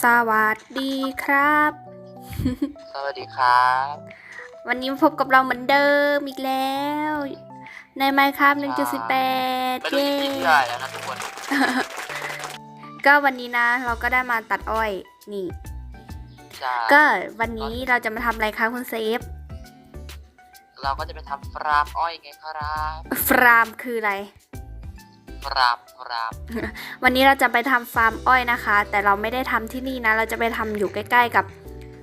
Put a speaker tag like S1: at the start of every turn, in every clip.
S1: สวัสดีครับ
S2: สวัสดีครับ
S1: วันนี้มาพบกับเราเหมือนเดิมอีกแล้ว ในไมค์ครับ1.18
S2: ไม่รู้
S1: เย้
S2: จะปีที่ได้แล้วนะทุกคน
S1: ก็วันนี้นะ เราก็ได้มาตัดอ้อยนี่
S2: ใช่
S1: ก็วันนี้เราจะมาทำอะไรคะคุณเซฟ
S2: เราก็จะไปทำฟาร์มอ้อยไงครับ
S1: ฟรามคืออะไร
S2: ฟาร์มฟาร์ม
S1: วันนี้เราจะไปทำฟาร์มอ้อยนะคะ แต่เราไม่ได้ทำที่นี่นะ เราจะไปทำอยู่ใกล้ ๆ กับ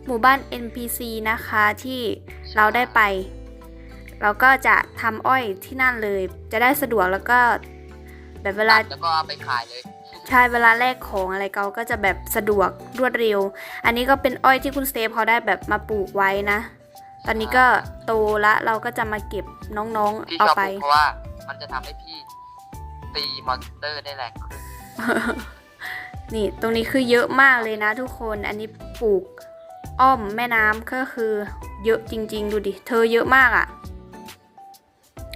S1: หมู่บ้าน NPC นะคะที่เราได้ไป เราก็จะทำอ้อยที่นั่นเลย จะได้สะดวกแล้วก็แบบเวลา
S2: ตัดแล้วก็เอาไปขายเลย
S1: ใช่เวลาแลกของอะไรเขาก็จะแบบสะดวกรวดเร็ว อันนี้ก็เป็นอ้อยที่คุณเซฟเขาได้แบบมาปลูกไว้นะ ตอนนี้ก็โตละเราก็จะมาเก็บน้องๆ
S2: พี่ช
S1: เอา
S2: อบ
S1: ไป
S2: ปลูกเพราะว่ามันจะทำให้พี่ ตีมอนสเตอร์ได้แรงขึ้น
S1: นี่ตรงนี้คือเยอะมากเลยนะทุกคน อันนี้ปลูกอ้อมแม่น้ำก็คือเยอะจริง ๆ ดูดิ เธอเยอะมากอะ่ะ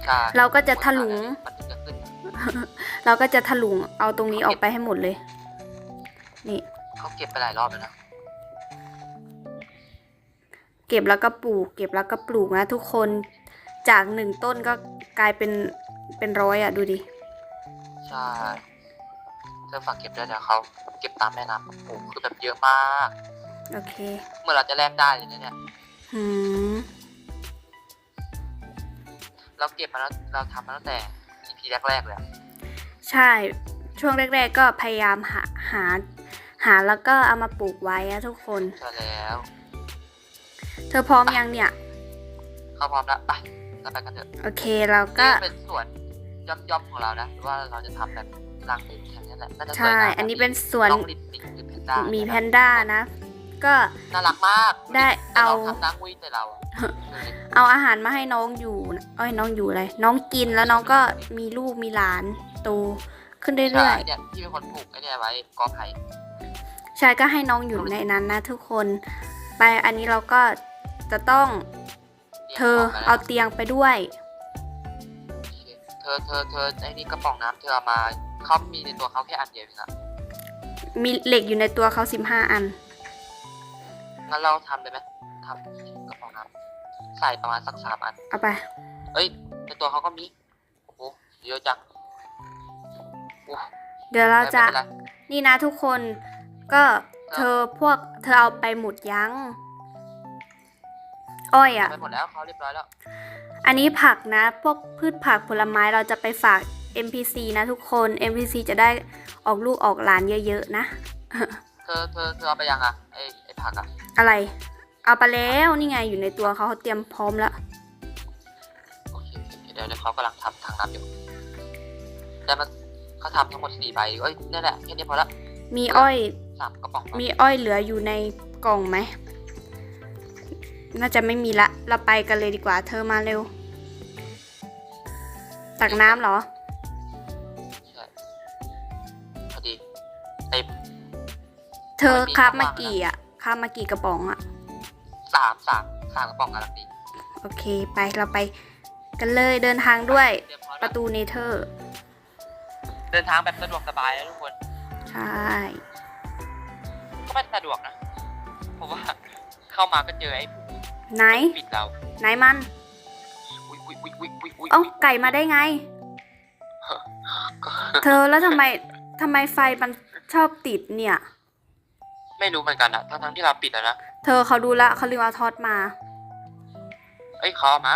S2: ใช่
S1: เราก็จะถลุง
S2: มันถึงจะขึ้น
S1: เราก็จะถลุงเอาตรงนี้ออกไปให้หมดเลย นี่
S2: เขาเก็บไปหลายรอบแล้วนะ
S1: เก็บแล้วก็ปลูก เก็บแล้วก็ปลูกนะทุกคน จากหนึ่งต้นก็กลายเป็นเป็นร้อยอะ่ะดูดิ
S2: ใช่ เธอฝากเก็บด้วยเดี๋ยวเขาเก็บตามแม่น้ำโอ้โหคือแบบเยอะมาก
S1: โอเค
S2: เมื่อเราจะแลกได้เลยนะเนี่ย
S1: หืม
S2: เราเก็บมาแล้วเราทำมาตั้งแต่ EP แรกๆเลยอะ
S1: ใช่ ช่วงแรก ๆ ก็พยายามหาหา หาแล้วก็เอามาปลูกไว้อะทุกคน
S2: ใช่แล้ว
S1: เธอพร้อมยังเนี่ย
S2: เขาพร้อมแล้วไปเราไปกันเถอะ
S1: โอเคเราก็
S2: นี่เป็นส่วน ย่อมๆของเรานะหรือว่าเราจะทำแบบรังเป็นแค่นี้แหละน่าจะสวย
S1: ใช่
S2: งาม
S1: อันนี้เป็นสวน
S2: น้องลิปสติกหรือแพนด้า
S1: มี
S2: มี
S1: แพนด้านะ ก็
S2: น่ารักมาก
S1: ได้
S2: แต่
S1: เอา
S2: เราทำน้ำวุ้ยใส่เราอะดูดิ
S1: เอาอาหารมาให้น้องอยู่เอ้ยน้องอยู่อะไรน้องกินแล้วน้องก็มีลูกมีหลานโตขึ้นเรื่
S2: ใช่
S1: อย
S2: เนี่ยที่เป็นคนปลูกไอ้เนี่ยไว้กอไผ่
S1: ๆใช่ก็ให้น้องอยู่ในนั้นนะทุกคน ไปอันนี้เราก็จะต้องเธอเอาเตียงไปด้วย
S2: เธอเธอเธอไอ้นี่กระป๋องน้ำเธอเอามาเขามีในตัวเขาแค่อันเดียวเองอะ
S1: มีเหล็กอยู่ในตัวเขาสิบห้าอัน
S2: งั้นเราทำเลยไหมทำกระป๋องน้ำใส่ประมาณสักสามอัน
S1: เอาไป
S2: เอ้ยในตัวเขาก็มีโอ้โหเยอะจังโอ้
S1: เดี๋ยวเราจะ
S2: ไม่เป็นไร
S1: นี่นะทุกคน ก็เธอพวกเธอเอาไปหมุดยั้ง อ้อยอะ
S2: ไปหมดแล้วเขาเรียบร้อยแล้ว
S1: อันนี้ผักนะ พวกพืชผักผลไม้เราจะไปฝาก NPC นะทุกคน NPC จะได้ออกลูกออกหลานเยอะๆนะ
S2: เธอเธอเธอเอาไปยังอะไอไอผักอะ
S1: อะไร เอาไปแล้วนี่ไงอยู่ในตัวเขาเขาเตรียมพร้อมแล้ว
S2: โอเคโอเคเดี๋ยวเดี๋ยวเขากำลังทำทางน้ำอยู่แต่มันเขาทำทั้งหมดสี่ใบเอ้ยนี่นแหละแค่นี้พอละ
S1: มีอ้อย
S2: สามกระป๋องพอ
S1: มีอ้อยเหลืออยู่ในกล่องไหม น่าจะไม่มีละ เราไปกันเลยดีกว่า เธอมาเร็ว ตักน้ำเหรอ
S2: ใช่พอดีเต็ม
S1: เธอครับมากี่อะครับมากี่กระป๋องอะ
S2: สามสามสามกระป๋องกำลังดี
S1: โอเคไปเราไปกันเลยเดินทางด้วย
S2: เตรียมพร้อม
S1: ป
S2: แล้ว
S1: ระตูเนเธอร์
S2: เดินทางแบบสะดวกสบายนะทุกคน
S1: ใช่
S2: ก็ไม่สะดวกนะ เพราะว่าเข้ามาก็เจอไอ้หมู
S1: ไหน
S2: ปิดเรา
S1: ไหนมัน
S2: อุ้ยอุ้ยอุ้ยอุ้ยอุ้ยอุ้ย
S1: เอ้าไก่มาได้ไง เธอแล้วทำไมทำไมไฟมันชอบติดเนี่ย
S2: ไม่รู้เหมือนกันอะทั้งทั้งๆที่เราปิดแล้วนะ
S1: เธอเขาดูละเขาลืมเอาทอดมา
S2: เอ้ยเขาเอามา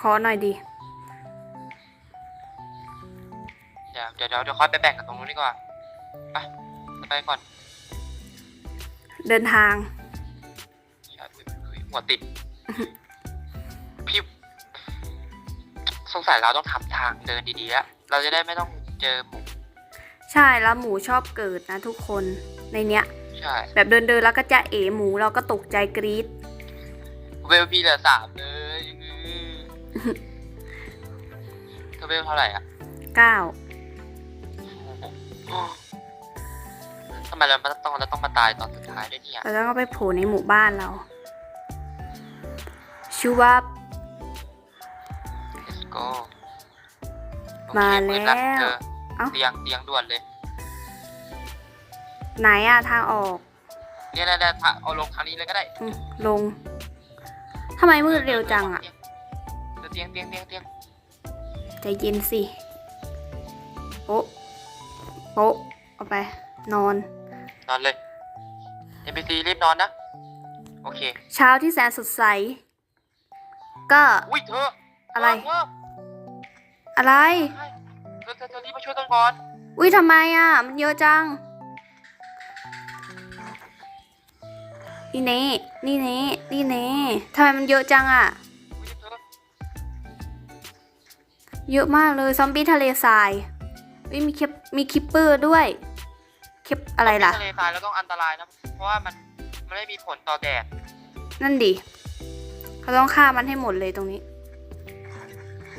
S1: ขอหน่อยดิ
S2: เดี๋ยวเดี๋ยวเดี๋ยวเดี๋ยวค่อยไปแบ่งกันตรงนู้นดีกว่าไปไปก่อน
S1: เดินทาง
S2: อย่าอุ๊ยอุ๊ย หัวติด พี่สงสัยเราต้องทำทางเดินดีๆอะเราจะได้ไม่ต้องเจอหมู
S1: ใช่แล้วหมูชอบเกิดนะทุกคนในเนี้ย
S2: ใช่
S1: แบบเดินเดินๆแล้วก็จะเอ๋หมูเราก็ตกใจกรี๊ด
S2: เวลพี่เหลือสามเลยอื้อเธอเวลเท่าไหร่อะ
S1: เก้า
S2: ทำไมเราต้องเราต้องมาตายตอนสุดท้ายด้วยเนี่ย
S1: เราต้องเอาไปโผล่ในหมู่บ้านเรา ชูวับ
S2: let's go โอเค
S1: มา
S2: มืด
S1: แล้ว
S2: เธอ
S1: เอ้า
S2: เตียงเตียงด่วนเลย
S1: ไหนอะทางออก
S2: เนี่ยเนี่ยเนี่ยถ้าเอาลงทางนี้เลยก็ได้
S1: อืมลงทำไมมืดเร็วจังอะ
S2: เตียงเตียงเตียงเตียง
S1: ใจเย็นสิโป๊ะโป๊ะเอาไป นอน
S2: นอนเลย NPC รีบนอนนะ โอเค
S1: เช้าที่แสนสดใส ก็
S2: อุ้ยเธอ
S1: อะไร
S2: เธอ
S1: อะไร
S2: เธอเธอเธอรีบมาช่วยกันก่อน
S1: อุ้ยทำไมอะ มันเยอะจัง นี่เน่นี่เน่นี่เน่ทำไมมันเยอะจังอะ
S2: อุ้ยเธอ
S1: เยอะมากเลยซอมบี้ทะเลทรายอุ้ยมีคิปมีคิปเปอร์ด้วยคิปอะไรล่ะ
S2: ทะเลทรายแล้วต้องอันตรายนะ เพราะว่ามันมันไม่มีผลต่อแดด
S1: นั่นดิ เขาต้องฆ่ามันให้หมดเลยตรงนี้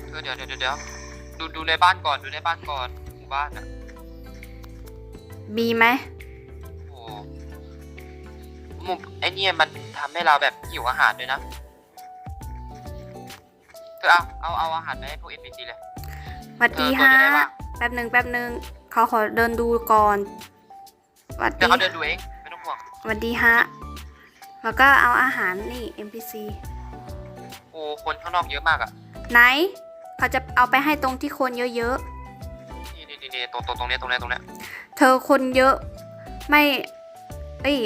S2: เธอเดี๋ยวเดี๋ยวเดี๋ยวเดี๋ยวดูดูในบ้านก่อนดูในบ้านก่อนหมู่บ้านอะ
S1: มีไหม
S2: โอ้โหหมุมไอเนี่ยมันทำให้เราแบบหิวอาหารด้วยนะเธอเอาเอาเอาอาหารไปให้พวก NPC เลย
S1: สวัสดี
S2: เออ
S1: ฮะ
S2: ตัวจะได้ว่า
S1: แป๊บหนึ่งแป๊บหนึ่งเขาขอเดินดูก่อนสวัส
S2: เดี๋ย
S1: ดี
S2: วเขาเดินดูเองไม่ต้องห่วง
S1: สวัสดีฮะแล้วก็เอาอาหารนี่ NPC
S2: โอ้คนข้างนอกเยอะมากอะ
S1: ไหนเขาจะเอาไปให้ตรงที่คนเยอะ
S2: นี่นี่นี่นี่ตรงตรงตรงเนี้ยตรงเนี้ยตรงเนี้ย
S1: ๆ เธอคนเยอะไม่เอ้ย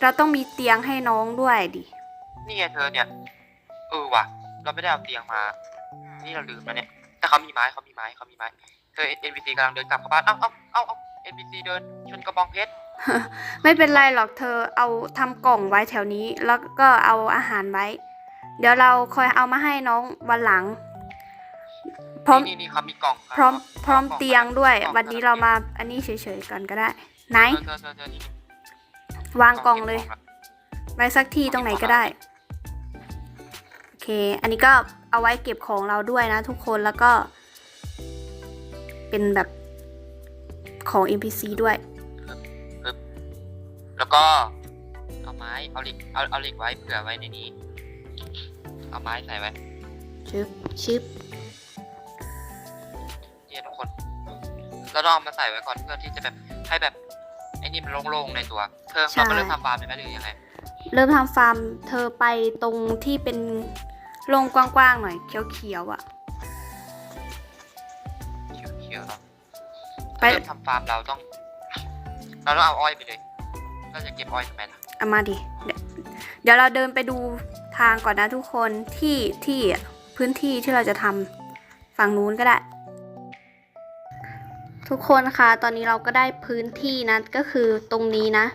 S1: เราต้องมีเตียงให้น้องด้วยดิ
S2: นี่ไงเธอเนี่ยเออว่ะ เราไม่ได้เอาเตียงมา นี่เราลืมแล้วเนี่ยแต่เขามีไม้เขามีไม้เขามีไม้เธอ NPC กำลังเดินกลับเข้าบ้านเอ้าเอ้าเอ้าเอ้า NPC เดินชนกระบองเพชร
S1: ไม่เป็นไรหรอกเธอเอาทำกล่องไว้แถวนี้ แล้วก็เอาอาหารไว้ เดี๋ยวเราคอยเอามาให้น้องวันหลัง พร้อม
S2: นี่นี่เขามีกล่องคบ
S1: พร้อมพร้อม
S2: กล่ง
S1: เตียงด้วย
S2: กล่อง
S1: วันนี้เรามาอันนี้เฉยๆกันก็ได้ ไหน
S2: เธอเธอเธอนี่
S1: วางกล่องเลย
S2: ก็บขอะ
S1: ไว้สักที่ตรงไหนก็ได้โอเค อันนี้ก็เอาไว้เก็บของเราด้วยนะทุกคนแล้วก็ เป็นแบบของ NPC ด้วย
S2: แล้วก็เอาไม้เอาเหล็กเอาเอาเหล็กไว้เผื่อไว้ในนี้ เอาไม้ใส่ไว้
S1: ชึบชิบ
S2: เนี่ยทุกคนเราต้องเอามาใส่ไว้ก่อนเพื่อที่จะแบบให้แบบไอ้นี่มันโล่งๆในตัว เธอเราก็เริ่มทำฟาร์มเลยไหมหรือยังไง
S1: เริ่มทำฟาร์ม เธอไปตรงที่เป็นโล่งกว้างๆหน่อย เขียวๆอะ่ะ
S2: เขียวๆเนาะ
S1: ไป
S2: เริ่มทำฟาร์มเราต้อง เราต้องเอาอ้อยไปเลย เราจะเก็บอ้อยทำไมล่ะ
S1: เอามาดิ เดี๋ยวเดี๋ยวเราเดินไปดู ทางก่อนนะทุกคนที่ที่พื้นที่ที่เราจะทำฝั่งนู้นก็ได้ ทุกคนคะตอนนี้เราก็ได้พื้นที่นะก็คือตรงนี้นะ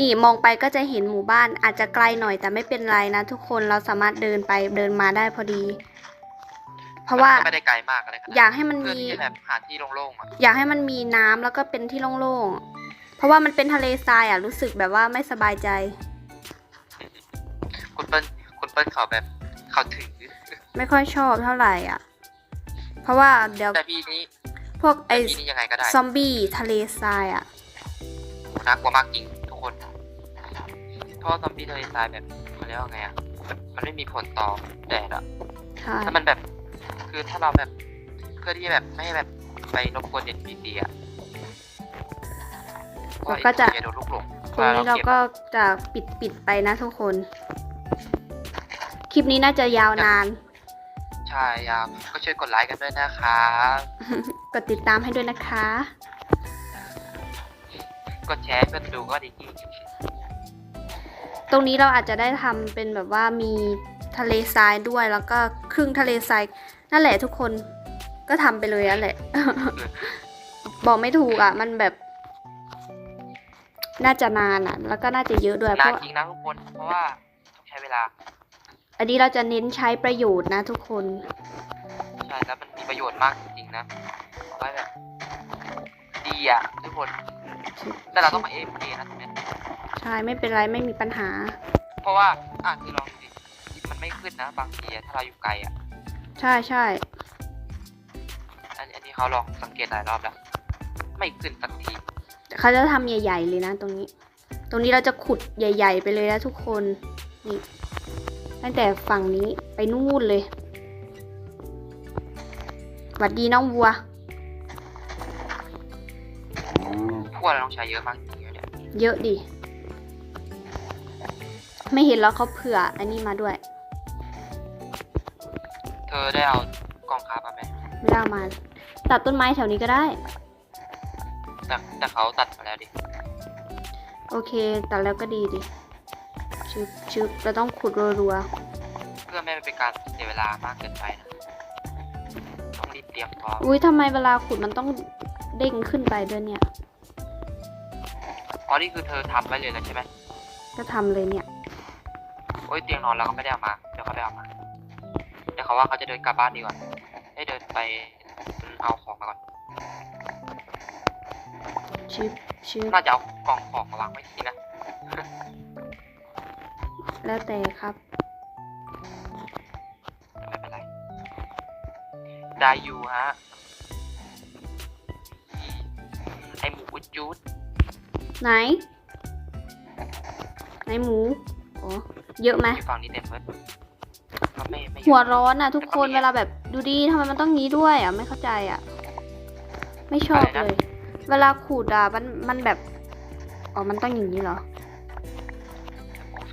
S1: นี่มองไปก็จะเห็นหมู่บ้านอาจจะไกลหน่อยแต่ไม่เป็นไรนะ ทุกคนเราสามารถเดินไปเดินมาได้พอดี เพราะว่า
S2: มันก็ไม่ได้ไกลมากอะไรขนาด
S1: อยากให้มัน
S2: เพื่อ
S1: มี
S2: ที่จะแบบหาที่โล่งๆอะ
S1: อยากให้มันมีน้ำแล้วก็เป็นที่โล่งๆเพราะว่ามันเป็นทะเลทรายอะรู้สึกแบบว่าไม่สบายใจ
S2: คุณเปิ้ลคุณเปิ้ลเขาแบบเขาถือ
S1: ไม่ค่อยชอบเท่าไหร่อะ เพราะว่าเดี๋ยว
S2: แต่พี่นี้
S1: พวกไอ
S2: แต่พี่นี้ยังไงก็ได้
S1: ซอมบี้ทะเลทรายอะ
S2: น่ากลัวมากจริงทุกคนเพราะว่าซอมบี้ทะเลทรายแบบมันเรียกว่าไงอะแบบมันไม่มีผลต่อแดดอะ
S1: ใช่
S2: ถ้ามันแบบคือถ้าเราแบบเพื่อที่จะแบบไม่ให้แบบไปรบกวนเด็นพีซีอะ
S1: เราก็จะ
S2: อย่าโดนลูกหลง
S1: ตรงนี้เรา
S2: ก็บ
S1: ก็จะปิดปิดไปนะทุกคนค ลิปนี้น่าจะยาวนาน
S2: ใช่ครับก็ช่วยกดไลค์กันด้วยนะคะ
S1: กดติดตามให้ด้วยนะคะ
S2: กดแชร์เพื่อนดูก็ดีจริง
S1: ตรงนี้เราอาจจะได้ทำเป็นแบบว่ามีทะเลทรายด้วยแล้วก็ครึ่งทะเลทรายนั่นแหละทุกคนก็ทำไปเลยนั่นแหละ บอกไม่ถูกอะ มันแบบ น่าจะนานอะ แล้วก็น่าจะเยอะด้วยเพ
S2: นาน
S1: ราะว่า
S2: จริงนะทุกคนเพราะว่าต้องใช้เวลา
S1: อันนี้เราจะเน้นใช้ประโยชน์นะทุกคน
S2: ใช่แล้วมันมีประโยชน์มากจริงๆนะไว้แบบดีอะทุกคน แต่เราต้องมาเอฟเนะตรงเนี้ย
S1: ใช่ไม่เป็นไรไม่มีปัญหา
S2: เพราะว่าอะคือลองดูดิมันไม่ขึ้นนะบางทีอะถ้าเราอยู่ไกลอะ
S1: ใช่ใช่
S2: อันอันนี้เขาลองสังเกตหลายรอบแล้ว ไม่ขึ้นสักที
S1: เขาจะทำใหญ่ ๆ เลยนะ ตรงนี้ ตรงนี้เราจะขุดใหญ่ ๆ ไปเลยนะทุกคน นี่ ตั้งแต่ฝั่งนี้ไปนู่นเลยหวัดดีน้องวัว
S2: พวกเราต้องใช้เยอะมากจริงๆเนี่ย
S1: เยอะดิ ไม่เห็นแล้วเขาเผื่ออันนี้มาด้วย
S2: เธอได้เอากล่องคาร์บมาไหม
S1: ไม่ได้เอามา ตัดต้นไม้แถวนี้ก็ได้
S2: แต่แต่เขาตัดมาแล้วดิ
S1: โอเค ตัดแล้วก็ดีดิ ชึบชึบเราต้องขุดรัว
S2: เพื่อไม่ให้เป็นการเสียเวลามากเกินไปนะต้องรีบเตรียมพร้อม
S1: ๆอุ้ยทำไมเวลาขุดมันต้องเด้งขึ้นไปด้วยเนี่ย
S2: อ๋อนี่คือเธอทำไว้เลยแล้วใช่ไหม
S1: ก็ทำเลยเนี่ย
S2: โอ้ยเตียงนอนเราก็ไม่ได้เอามาเดี๋ยวเขาไปเอามาแต่เขาว่าเขาจะเดินกลับบ้านดีกว่าให้เดินไปเอาของมาก่อน
S1: ชึบชึบ
S2: น่าจะเอากล่องของมาวางไว้ที่นะ
S1: แล้วแต่ครับ
S2: แต่ไม่เป็นไร ได้อยู่ฮะ ไอหมูอุดจูด
S1: ไหน ไหนหมูอ๋อเยอะไหม
S2: ที่ฝั่งนี้เต็มเลยก็ไม่ไม่เยอะ
S1: หัวร้อนอะ ทุกคน
S2: แล้วก็มี
S1: เวลาแบบดูดีทำไมมันต้องงี้ด้วยอะ ไม่เข้าใจอะ ไม่ชอบ
S2: อะไรนะ
S1: เลย เวลาขูดอะมันมันแบบ อ๋อ มันต้องอย่างนี้เหรอ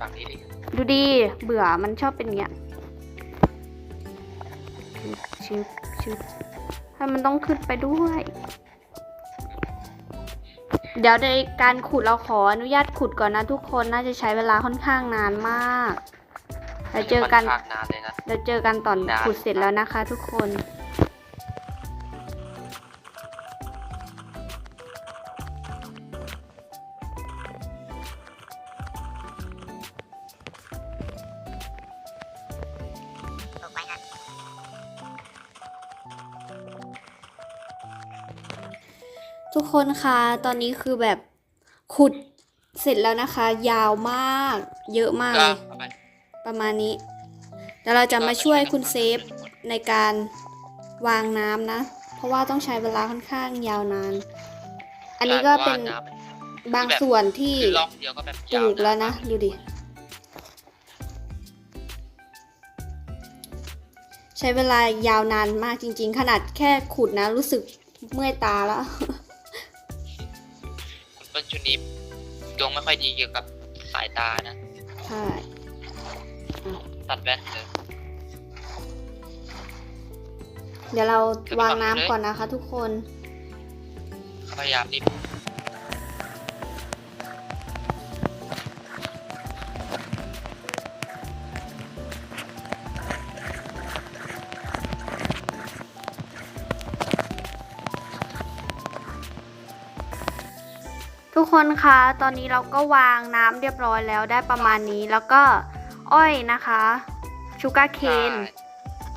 S2: ฝั่งนี้ดิ
S1: ดูดี เบื่อมันชอบเป็นอย่างเงี้ยชึบชึบให้มันต้องขึ้นไปด้วย เดี๋ยวในการขุดเราขออนุญาตขุดก่อนนะทุกคนน่าจะใช้เวลาค่อนข้างนานมากเดี๋ยวเจอกัน
S2: ค่ข้างนานเลยนะ
S1: เดี๋ยวเจอกันตอน
S2: ได้
S1: ขุดเสร็จแล้วนะคะทุกคน ทุกคนคะตอนนี้คือแบบขุดเสร็จแล้วนะคะ ยาวมาก เยอะมาก
S2: ก็
S1: เลย
S2: เอาไป
S1: ประมาณนี้เดี๋ยวเราจะมาช่วยคุณเซฟในการวางน้ำนะ เพราะว่าต้องใช้เวลาค่อนข้างยาวนาน อันนี้ก็เป็น
S2: ใช่พราะว่าำ
S1: บางส่วนที่
S2: คือล็อกเดียวก็แบบ
S1: ป
S2: ยา
S1: ลู
S2: ว
S1: กแล้วนะ ดูดิ ใช้เวลายาวนานมากจริง ๆ ขนาดแค่ขุดนะ รู้สึกเมื่อยตาแล้ว
S2: วงไม่ค่อยดีเกี่ยวกับสายตานะ
S1: ใช่
S2: ตัดแว่นเลย
S1: เดี๋ยวเราวางน้ำก่อนนะคะทุกคน
S2: พยายามรีบ
S1: ทุกคนคะ ตอนนี้เราก็วางน้ำเรียบร้อยแล้วได้ประมาณนี้แล้วก็อ้อยนะคะชูการ์เคน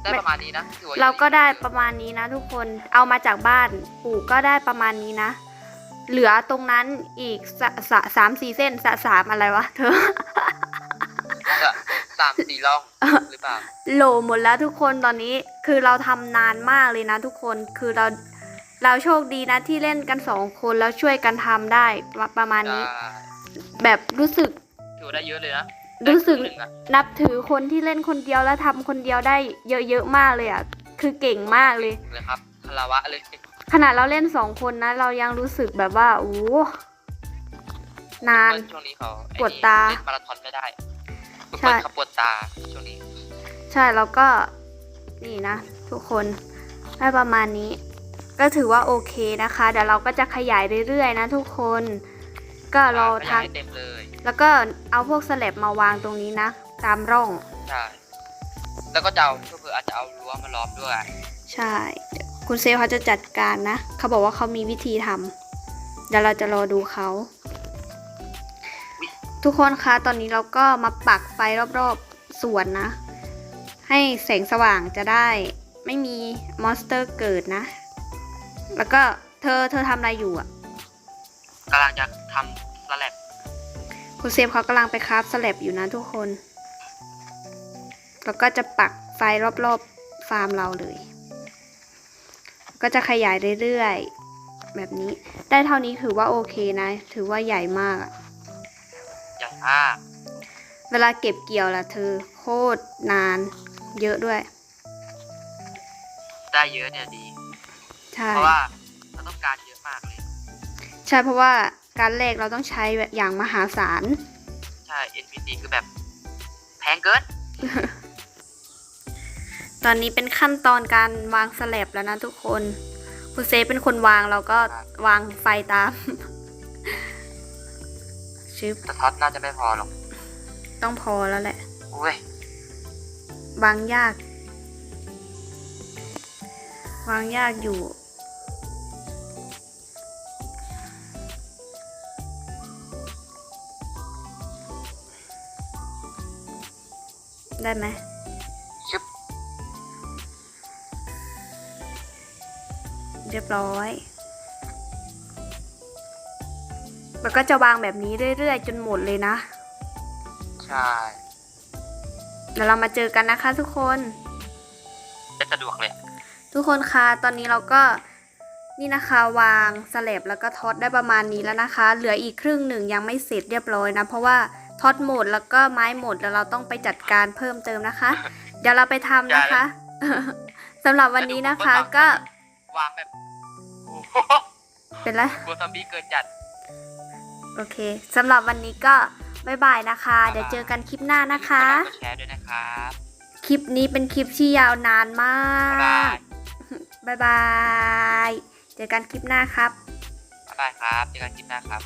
S2: ได้ประมาณนี้นะถือว่
S1: เราก็ได้ประมาณนี้นะ ทุกคนเอามาจากบ้านปลูกก็ได้ประมาณนี้นะ เหลือตรงนั้นอีกสะสะสามสี่เส้นสะสามอะไรวะเธอ
S2: จะสามสี่ร่องหรือเปล่า
S1: โหลหมดแล้วทุกคนตอนนี้คือเราทำนานมากเลยนะ ทุกคนคือเรา เราโชคดีนะที่เล่นกันสองคนแล้วช่วยกันทำได้ประประมาณนี้
S2: จะ
S1: แบบรู้สึก
S2: ถือว่าได้เยอะเลยนะ
S1: รู้สึก
S2: ได้คงหนึ่งอะ
S1: นับถือคนที่เล่นคนเดียวแล้วทำคนเดียวได้เยอะๆมากเลยอะคือเก่งมากเลย
S2: เลยครับคาราวะเลย
S1: ขนาดเราเล่นสองคนนะ เรายังรู้สึกแบบว่าโอ้โหนาน
S2: ช่วงนี้เขาไอ้นี่
S1: ปวดตา
S2: เล่นมาราธอนไม่ได้
S1: ใช่
S2: เปิดเขาปวดตาช่วงนี้
S1: ใช่แล้วก็นี่นะ ทุกคนได้ประมาณนี้ ก็ถือว่าโอเคนะคะ เดี๋ยวเราก็จะขยายเรื่อยๆนะทุกคน ก็รอ
S2: ไม่อยา
S1: ทั
S2: ก
S1: ก
S2: ให้เต็มเลย
S1: แล้วก็เอาพวกสแลบมาวางตรงนี้นะ ตามร่อง
S2: ใช่ แล้วก็จะเอาเพื่อๆอาจจะเอารั้วมาล้อมด้วย
S1: ใช่เดี๋ยวคุณเซฟเขาจะจัดการนะ เขาบอกว่าเขามีวิธีทำเดี๋ยวเราจะรอดูเขา ทุกคนคะ ตอนนี้เราก็มาปักไฟรอบๆสวนนะ ให้แสงสว่างจะได้ ไม่มีมอนสเตอร์เกิดนะ แล้วก็เธอเธอทำอะไรอยู่อะ
S2: กำลังจะทำสแลบ
S1: คุณเซฟเขากำลังไปคราฟสแลบอยู่นะทุกคน แล้วก็จะปักไฟรอบๆฟาร์มเราเลย ก็จะขยายเรื่อยๆ แบบนี้ ได้เท่านี้ถือว่าโอเคนะ ถือว่าใหญ่มากอะ
S2: อย่างมาก
S1: เวลาเก็บเกี่ยวล่ะเธอโคตรนาน เยอะด้วย
S2: ได้เยอะเนี่ยดี
S1: ใช่
S2: เพราะว่าเราต้องการเยอะมากเลย
S1: ใช่เพราะว่าการแลกเราต้องใช้แบบอย่างมหาศาล
S2: ใช่ NPC คือแบบงเกิน
S1: ตอนนี้เป็นขั้นตอนการวางสแลบแล้วนะทุกคนคุณเซฟเป็นคนวางเราก็วางไฟตาม ชึบ
S2: แต่ท็อตน่าจะไม่พอหรอก
S1: ต้องพอแล้วแหละ
S2: อุ้ยวา
S1: งยาก วางยากอยู่ ได้ไหม
S2: ชึบ
S1: เรียบร้อยแล้วก็จะวางแบบนี้เรื่อยๆ จนหมดเลยนะ
S2: ใช่
S1: เดี๋ยวเรามาเจอกันนะคะทุกคน
S2: จะสะดวกเลย
S1: ทุกคนคะ ตอนนี้เราก็นี่นะคะวางสแลบแล้วก็ท็อตได้ประมาณนี้แล้วนะคะ เหลืออีกครึ่งหนึ่งยังไม่เสร็จเรียบร้อยนะ เพราะว่า ท็อตหมดแล้วก็ไม้หมดแล้วเราต้องไปจัดการเพิ่มเติมนะคะ เดี๋ยวเราไปทำนะคะสำหรับวันนี้นะคะก็
S2: วางแบบโอ้โห
S1: เป็นไร
S2: กลัวซอมบี้เกินจัด
S1: โอเคสำหรับวันนี้ก็บายบายนะคะ เดี๋ยวเจอกันคลิปหน้านะคะ
S2: กดแชร์ด้วยนะครับ
S1: คลิปนี้เป็นคลิปที่ยาวนานมา
S2: บ๊ายบาย
S1: กบายบาย เจอกันคลิปหน้าครับ
S2: บ๊ายบายครับ เจอกันคลิปหน้าครับ